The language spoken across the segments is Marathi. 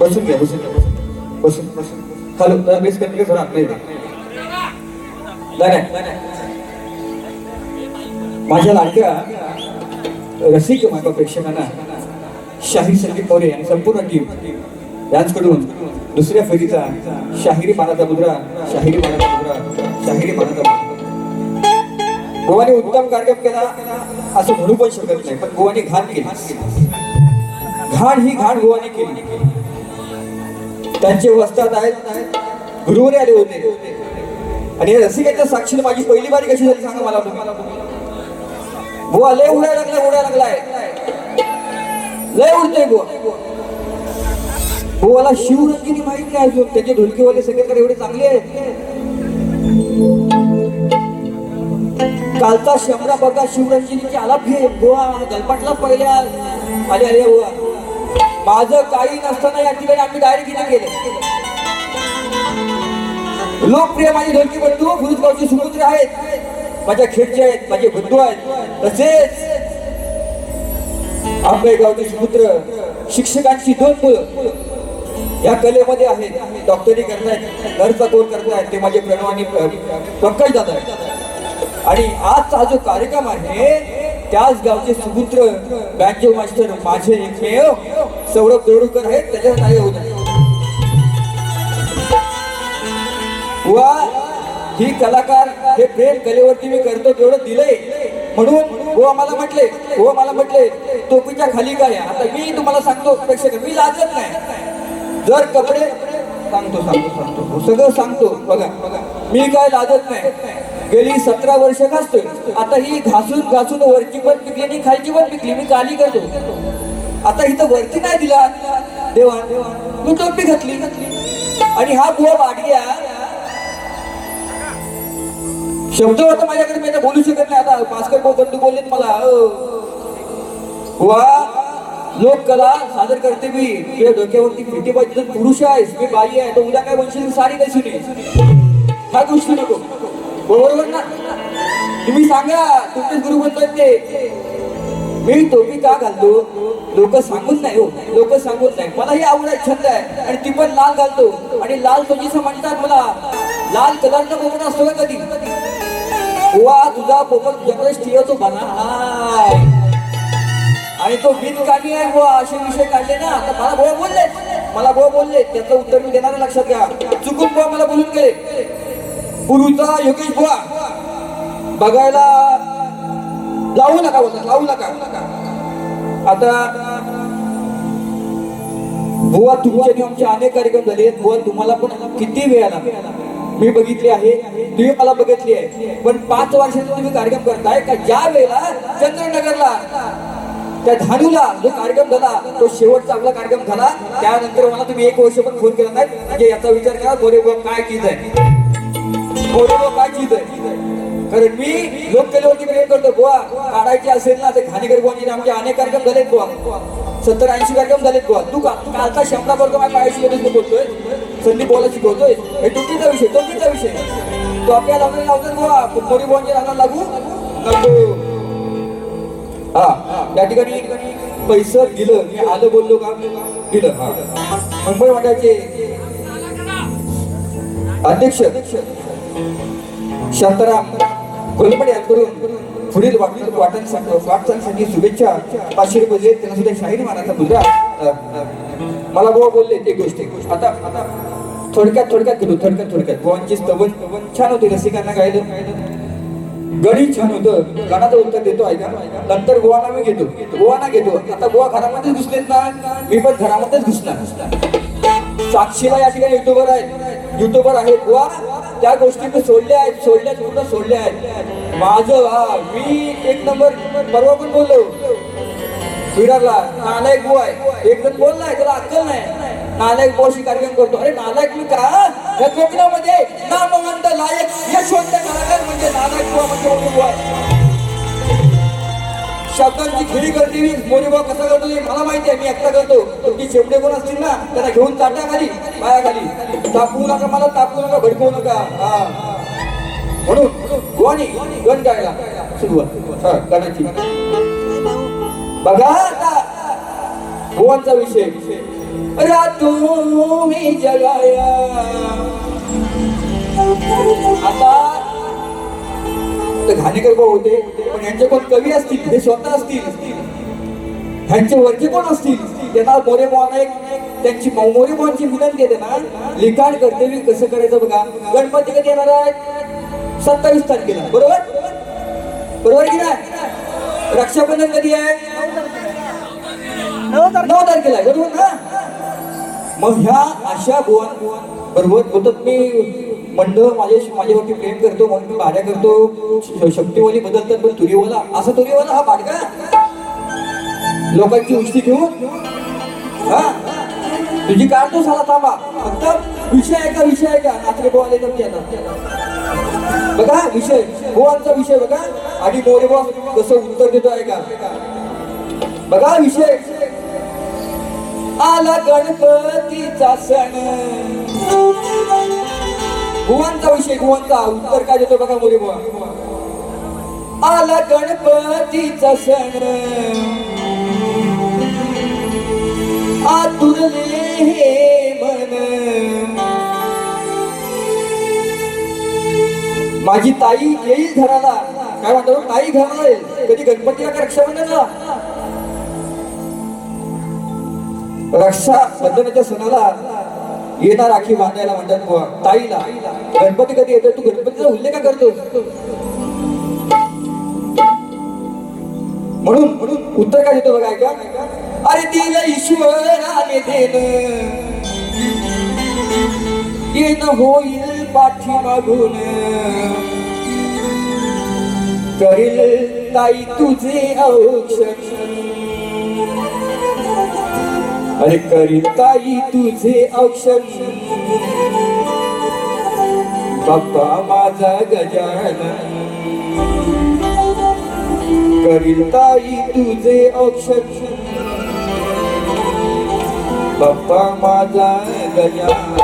बसून घ्या बसून घ्या बसून बसून हॅलो जरा कमी कसं राहत माझ्या लाडक्या रसिक माझ्या प्रेक्षकांना शाहीर संदीप मोरे आणि संपूर्ण टीम यांचकडून दुसऱ्या फेरीचा शाहिरी मानाचा मुद्रा शाहिरी मानाचा मुद्रा शाहिरी मानाचा मुद्रा गोवाने उत्तम कार्यक्रम केला असं म्हणू पण शकत नाही पण गोवाने घात केली. घाण ही घाण गोवाने केली. त्यांचे वस्तात आहेत गुरुवारी आले होते. आणि या साक्षीने माझी पहिली बारी कशी झाली सांगा मला तुम्ही. गोवा लय उडायला लागलाय उडायला लागलाय लय उडतोय गोवा. गोवाला शिवरंगिनी माहीत नाही अजून. त्याचे ढोलकीवाले सगळे एवढे चांगले आहेत. कालचा शंभरा बघा शिवरंजिनीची आला घे गोवा गलपाटला पहिल्या आले आले गोवा. माझं काही नसताना या ठिकाणी आम्ही डायरेक्ट इथे गेले. लोकप्रिय माझे ढोलकी बंधू गुरुगावचे सुपुत्र आहेत. माझ्या खेडचे आहेत माझे बंधू आहेत. तसेच आपल्या गावचे सुपुत्र शिक्षकांची दोन मुलं या कलेमध्ये आहेत. डॉक्टरी करतायत नर्सचा कोण करतायत. ते माझे प्रणव आणि पंकज दादा आणि आजचा जो कार्यक्रम आहे त्याच गावचे सुपुत्र बँजो मास्टर माझे एकमेव सौरभ देवडूकर आहेत त्याच्यावर नाही होत वा ही कलाकार हे प्रेम कलेवरती मी करतो तेवढं दिलंय. म्हणून हो मला म्हटले हो मला म्हटले टोपीच्या खाली काय आता मी तुम्हाला सांगतो प्रेक्षक मी लाजत नाही. जर कपडे सांगतो सांगतो सांगतो. हो, सगळं सांगतो. बघा बघा मी काय लाजत नाही. गेली सतरा वर्ष घासतोय आता ही घासून घासून वरची पण पिकली आणि खालची पण पिकली. मी काली करतो. आता इथं वरती नाही दिला. देवा मी टोपी घातली. आणि हा बुवा बाडग्या शब्द होता माझ्याकडे मी आता बोलू शकत नाही. आता भास्कर भाऊ बोलले मला. हो. वा लोक लोककला सादर करते मी. तुझ्या डोक्यावरती फिटी पाहिजे तर पुरुष आहेस. मी बाई आहे. तर उद्या काय म्हणशील? साडी नेसून नाही ह्या गोष्टी नको. बरोबर ना? तुम्ही सांगा तुमचेच गुरु म्हणतात ते. मी टोपी का घालतो? लोक सांगून नाही हो. लोक सांगून नाही. मला ही आवड छंद आहे. आणि ती पण लाल घालतो. आणि लाल तोजीचं म्हणतात मला? लाल कलरचा कोकण असतो का कधी? वा तुझा कोकण तुझ्याकडे ठेवतो बना. हाय. आणि तो बिनकामी आहे बुवा. असे विषय काढले ना. तर मला बुवा बोलले. मला बुवा बोलले. त्याचं उत्तर मी देणार लक्षात घ्या. चुकून बुवा मला बोलून गेले. गुरुचा योगेश बुवा. बघायला लावू नका बोलतात लावू नका. आता बुवा तुमचे आमचे अनेक कार्यक्रम झाले बुवा तुम्हाला पण किती वेळ आला मी बघितली आहे. तुम्ही मला बघितली आहे. पण पाच वर्षाचा तुम्ही कार्यक्रम करताय का? ज्या वेळेला चंद्रनगरला त्या धानूला जो कार्यक्रम झाला तो शेवटचा आपला कार्यक्रम झाला त्यानंतर मला तुम्ही एक वर्ष पण फोन केला नाही. म्हणजे याचा विचार करा गोरे काय चीज आहे? गोरे काय चीज आहे? कारण मी लोककलेवरती प्रेम करतो बुवा. काढायची असेल ना ते खानेकर बुवांचे आमचे अनेक कार्यक्रम झालेत बुवा. सत्तर ऐंशी कार्यक्रम झालेत बुवा. तू का तू कालचा शंभरा वर्ग माझ्या पायाशी येतच बोलतोय. संधी बोला शिकवतोय. हे टोपीचा विषय टोपीचा विषय. तो आपल्या लावून लावतात बुवा. मोरी बुवांच्या रानाला लागू. नको. हा या ठिकाणी पैसं दिलं. मी आलं बोललो का दिलं. हा. मुंबई वाट्याचे अध्यक्ष शांताराम कोल्हेपट याद करून पुढील वाटून वाटण वाटचालीसाठी शुभेच्छा पाचशे रुपये देत त्यांना सुद्धा शाहीर मानाचा मुद्रा मला बुवा बोलले ते गोष्ट. एक आता आता थोडक्यात थोडक्यात गेलो थोडक्यात थोडक्यात. बुवांची स्तवन छान होती रसिकांना गायलं. गणित छान होतं. गणाचं उत्तर देतो ऐका. नंतर गोवाना मी घेतो. गोवाना घेतो. आता गोवा घरामध्येच घुसलेत ना? मी पण घरामध्येच घुसणार. साक्षीला या ठिकाणी युट्यूबर आहेत. युट्यूबर आहेत. गोवा त्या गोष्टी मी सोडल्या आहेत सोडल्या पूर्ण सोडल्या आहेत. माझं हा मी एक नंबर परवा पण बोललो. विरारला नालायक बो आहे. एक जण बोललाय त्याला अक्कल नाही. नालायक बोशी कार्यक्रम करतो. अरे नालायक मी का? या कोकणामध्ये नामवंत लायक यशवंत कलाकार म्हणजे नालायक बुवा म्हणजे बुवा आहे. शब्दांची खेळी करते मी मोरे बुवा कसा करतो मला माहिती आहे मी एकटा करतो. तुमची शेवटे कोण असतील ना त्याला घेऊन चाटा खाली पाया खाली तापवू नका मला तापवू नका भडकवू नका. हा. म्हणून गोणी गण गायला. सुरुवात. हा गणाची. बघा आता गोवांचा विषय. रातों मी जगाया. आता ते घाणेकर भाऊ होते पण यांचे कोण कवी असतील ते स्वतः असतील. ह्यांचे वरचे कोण असतील? त्यांना मोरे मोहन एक त्यांची मोरे मोहनची विनंती येते ना. लिखाण कर्तव्य कसं करायचं बघा. गणपती कधी येणार आहे? सत्तावीस तारखेला बरोबर? बरोबर की नाही? रक्षाबंधन कधी आहे? नऊ तारखेला. आहे बरोबर ना? मग ह्या अशा बुवा बरोबर बोलतात मी मंडळ माझ्या माझ्यावरती प्रेम करतो म्हणून मी भाड्या करतो शक्तीवाली बदलतात पण तुरीवाला असा तुरीवाला हा बाडका लोकांची उष्टी घेऊन? हा? तुझी काढतो साला थांबा. फक्त विषय आहे का विषय आहे का नात्रे बोवाले तर बघा विषय. हो, गोवांचा विषय बघा. आणि मोरे बॉस कसं उत्तर देतो आहे का बघा विषय. आला गणपतीचा सण. गुवांचा विषय गुवांचा उत्तर काय देतो बघा मोरे बुवा. आला गणपतीचा सण. आतुरले हे मन. माझी ताई येईल घराला. काय म्हणतो? ताई घराला येईल. कधी गणपतीला का रक्षाबंधनला? रक्षा बंधनाच्या सणाला. येणार राखी बांधायला म्हणतात बुवा ताईला. गणपती कधी येतो तू गणपतीचा उल्लेख करतो? म्हणून म्हणून उत्तर काय देतो बघा ऐका. अरे दिल ईश्वराने देण. येण होईल पाठी मागून करील ताई तुझे औक्षण. अरे करील तुझे औक्षण. बाप्पा माझा गजानन. करील तुझे औक्षण. बाप्पा माझा गजानन.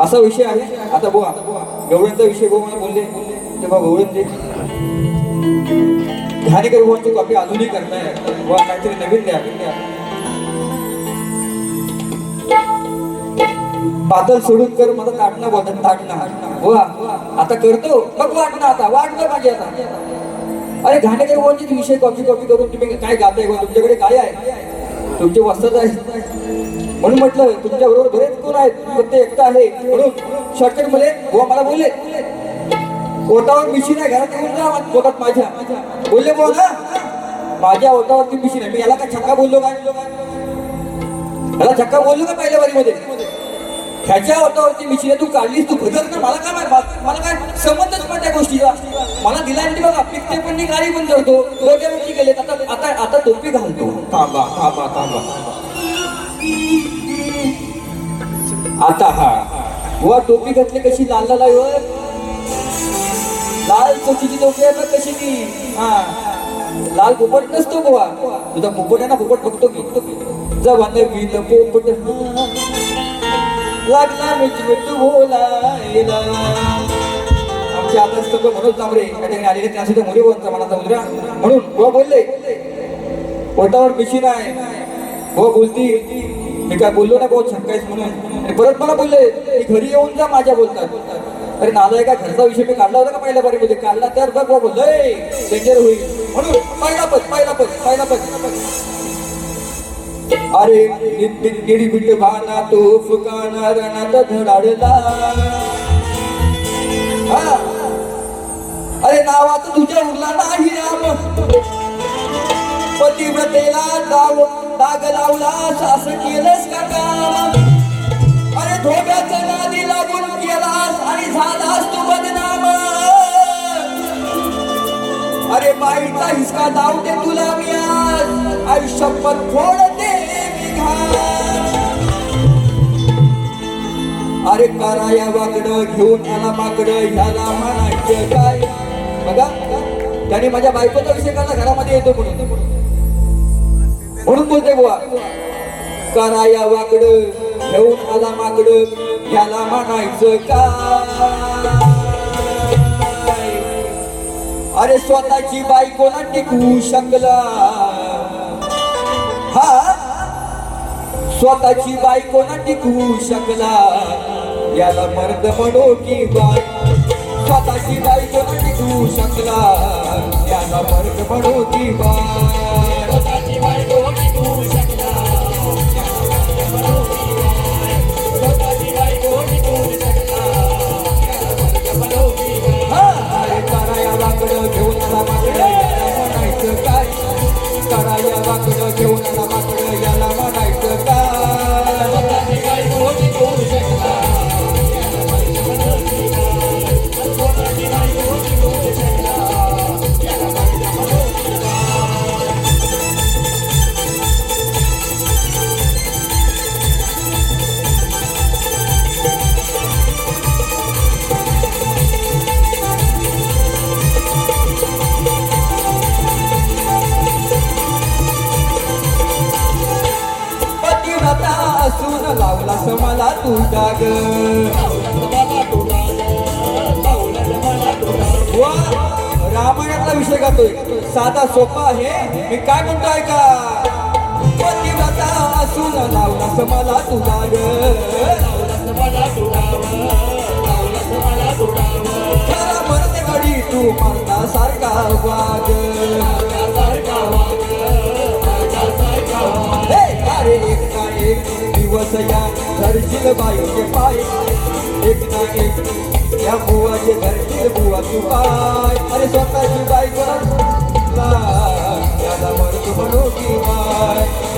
असा विषय आहे. आता बुवा. गवळ्यांचा विषय बुवा मला बोलले. तेव्हा गवळ्यांचे ते बुवांची कॉपी अजूनही करताय. बुवा काहीतरी नवीन द्या. पातळ सोडून कर मला ताटणं बोलतात ताटणं. बुवा आता करतो. मग वाटणं आता. वाटलं पाहिजे आता. अरे घाणेकर बुवांची विषय कॉपी कॉपी करून तुम्ही काय गाताय बुवा? तुमच्याकडे काय आहे? तुमचे वस्त्र आहे म्हणून म्हटलं तुमच्या बरोबर बरेच कोण आहेत फक्त एकटा आहे. म्हणून शॉर्टकटमध्ये बुवा मला बोलले ओटावर मिशीन आहे घरात येऊन जा पोटात माझ्या. बोलले बुवा ना माझ्या ओटावरती मिशीन आहे. मी याला का छक्का बोललो काय? याला छक्का बोललो का पहिल्या वारीमध्ये? ह्याच्या ओटावरती मिशीन आहे तू काढलीस तू भजर ना मला काय मला काय समजतच पण त्या गोष्टीला. मला दिला आणि बघा पिकते पण मी गाडी पण करतो डोक्यावरती गेले आता आता आता टोपी घालतो. थांबा थांबा थांबा. आता हा. बुवा टोपी घातली कशी? लाल लाल आहे लाल चोचीची टोपी आहे बघ कशी ती. हा. लाल पोपट नसतो बुवा. तुझा पोपट आहे ना पोपट बघतो की. जवान विन पोपट. हा. लागला मिच मिच बोलायला. आमचे आता सगळं मनोज तांबरे या ठिकाणी आलेले त्यासाठी मुली बोलता मनाचा मुद्रा. म्हणून बुवा बोलले. पोटावर मिशीन आहे गोवा बोलती मी काय बोललो ना गोवा शंकायच म्हणून. परत मला बोलले की घरी येऊन जा माझ्या बोलतात. अरे नाला एका घरचा विषय मी काढला होता का पहिल्या बारीमध्ये काढला तर बघ बाबा लय डेंजर होईल. म्हणून पहिला पद पहिला पद पहिला पद. अरे निर्भीट भाना तो फुकाना रणात धडाडला. अरे नावाचं तुझ्या उरला नाही राम. पतिव्रतेला दाव दाग लावला शासकीयच केलंस का काम? अरे धोब्याच्या नादी लागून केलास आणि झालास तू बदनाम. अरे बाईचा हिसका दावते तुला मी आज. आयुष्यपत फोडते मी अरे कराया वाकडं घेऊन याला माकडं ह्याला म्हणायचं काय? बघा त्याने माझ्या बायकोचा विषय काढला घरामध्ये येतो म्हणून. म्हणून बोलते बुवा. काराया वाकडं. घेऊन आला माकडं ह्याला म्हणायचं काय? अरे स्वतःची बाई कोणा टिकवू शकला. हा? स्वतःची बाई कोणा टिकवू शकला. याला मर्द म्हणो की बाय. स्वतःची बाई कोणा टिकवू शकला. याला मर्द म्हणो की बाय. साधा सोपा आहे. मी काय म्हणतोय का? पतिव्रता असून लावलास मला तुला डाग खरा मरते घडी तू म्हणता सारखा वाग अरे एक ना एक दिवस या धरशील बाईचे पाय. एक ना एक या बुवाचे धरशील बुवा तू पाय. अरे स्वतःची बाई ना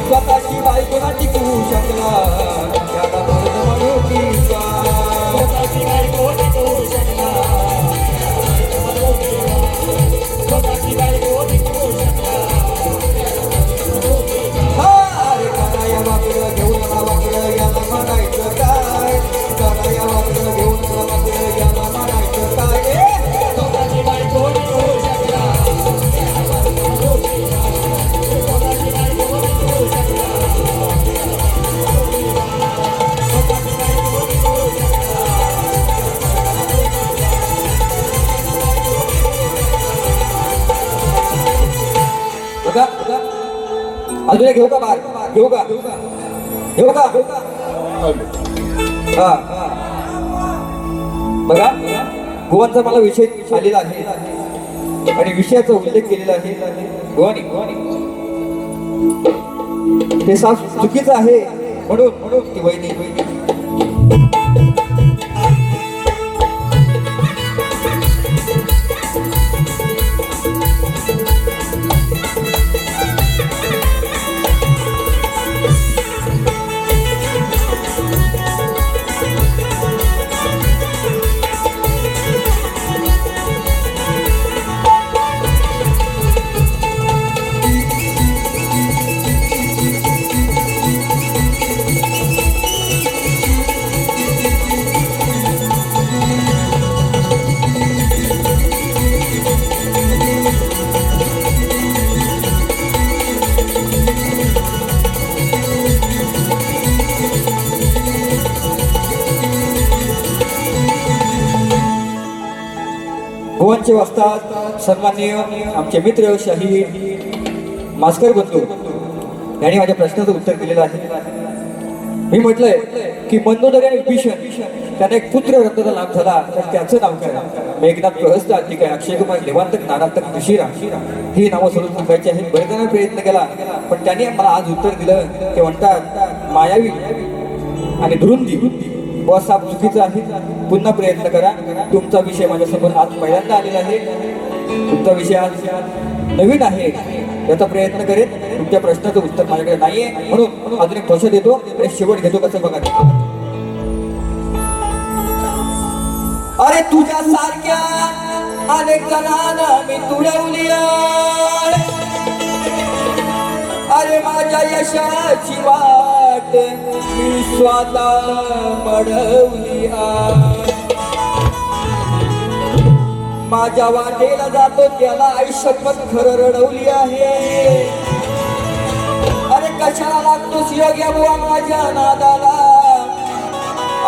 स्वतःची बायको ना टिकवू शकला घेऊ का बाहेर घेऊ का घेऊ का हा. बघा गोवांचा मला विषय आलेला आहे. आणि विषयाचा उल्लेख केलेला आहे. गोवानी. ते साफ चुकीचं आहे म्हणून म्हणून ती वहिनी वहिनी गोवांचे वाजता सन्माननीय आमचे मित्र शाही मास्कर बंधू यांनी माझ्या प्रश्नाचं उत्तर दिलेलं आहे. मी म्हटलंय की मंदोदरी आणि विभीषण त्यांना एक पुत्र रक्ताचा लाभ झाला तर त्याचं नाव काय? मेघनाथ प्रहस्त ठीक आहे अक्षय कुमार देवांतक नारांतक ऋषिरा ही नावं सोडून सांगायची आहेत. बरेच प्रयत्न केला पण त्यांनी मला आज उत्तर दिलं. ते म्हणतात मायावी आणि धुरुंदी. बॉस साहेब चुकीचं आहे. पुन्हा प्रयत्न करा. तुमचा विषय माझ्यासमोर आज पहिल्यांदा आलेला आहे. तुमचा विषय आज नवीन आहे. याचा प्रयत्न करेन. तुमच्या प्रश्नाचं उत्तर माझ्याकडे नाहीये. म्हणून अजून एक भाषा देतो. शेवट घेतो कसं बघा. अरे तुझ्या सारख्या अनेक जणांना मी तुडवली अरे माझ्या यशाची वाट मी स्वतः मडवली माझ्या वाटेला जातो त्याला आयुष्यात खरं रडवली आहे. अरे कशाला लागतोस योग्य बुवा माझ्या नादाला?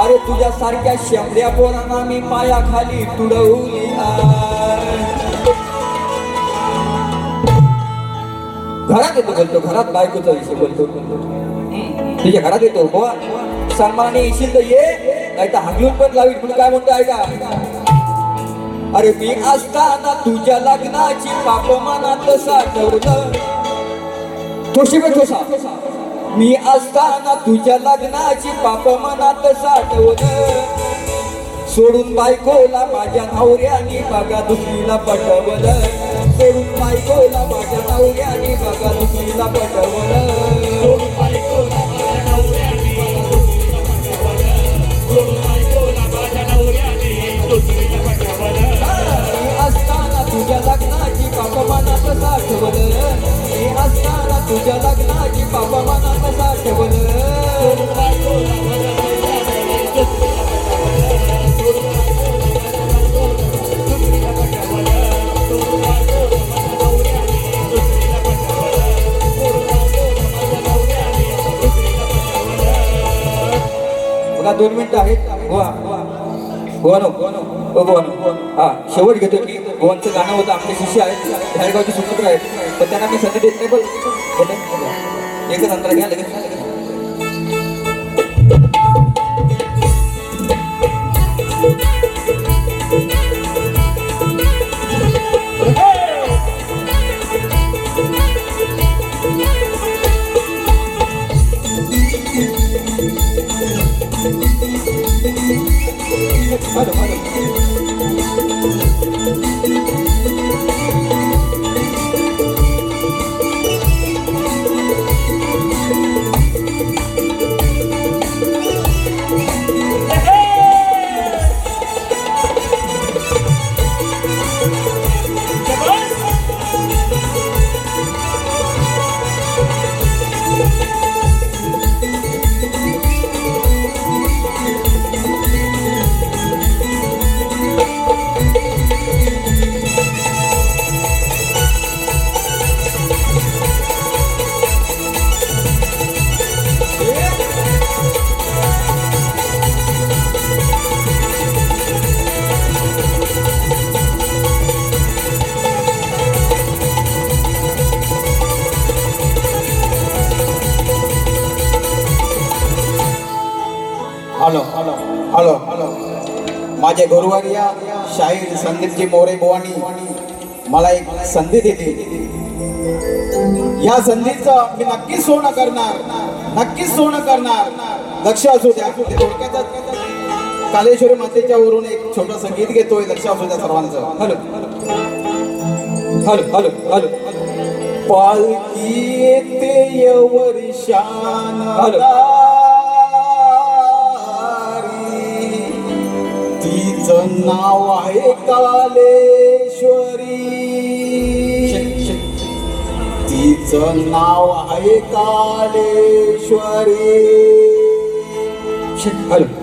अरे तुझ्या सारख्या पोरांना मी पायाखाली तुडवली आहे. घरात येतो बोलतो घरात बायकोचा विषय बोलतो. हम्म, तुझ्या घरात येतो. बुवा सन्मानाने येशील तर ये नाही तर हागलून पण लावी म्हणून काय म्हणतो ऐका. अरे मी असताना तुझ्या लग्नाची पाप मनात साठवलं. ठोशी पे ठोसा मी असताना तुझ्या लग्नाची पाप मनात साठवलं. सोडून बायकोला माझ्या नवऱ्याने बघा दुसरीला पटवलं. सोडून बायकोला माझ्या नवऱ्याने बघा दुसरीला पटवलं. सोडून बायकोला असताना तुझ्या लग्नाची पाप मनात साठवलं असताना तुझ्या लग्नाची दोन मिनिटं आहेत गोवा गोवानो गोवानो हा शेवट घेतो मी गोवांचं गाणं होतं आपले शिष्य आहेत धायगावचे सुपुत्र आहेत पण त्यांना मी संधी देत नाही पण एकच अंतर घ्या लगेच हॅलो संदीपजी मोरे बुवानी मला एक संधी दिली. या संधीचं मी नक्कीच सोनं करणार नक्कीच सोनं करणार. लक्ष असू द्या कालेश्वरी मातेच्या वरून एक छोटं संगीत घेतोय लक्ष असू द्या सर्वांचं. हॅलो. Hello hello hello. पालखी येते वर्षान. हॅलो. तिचं नाव आहे कालेश्वरी. तिचं नाव आहे कालेश्वरी. हॅलो.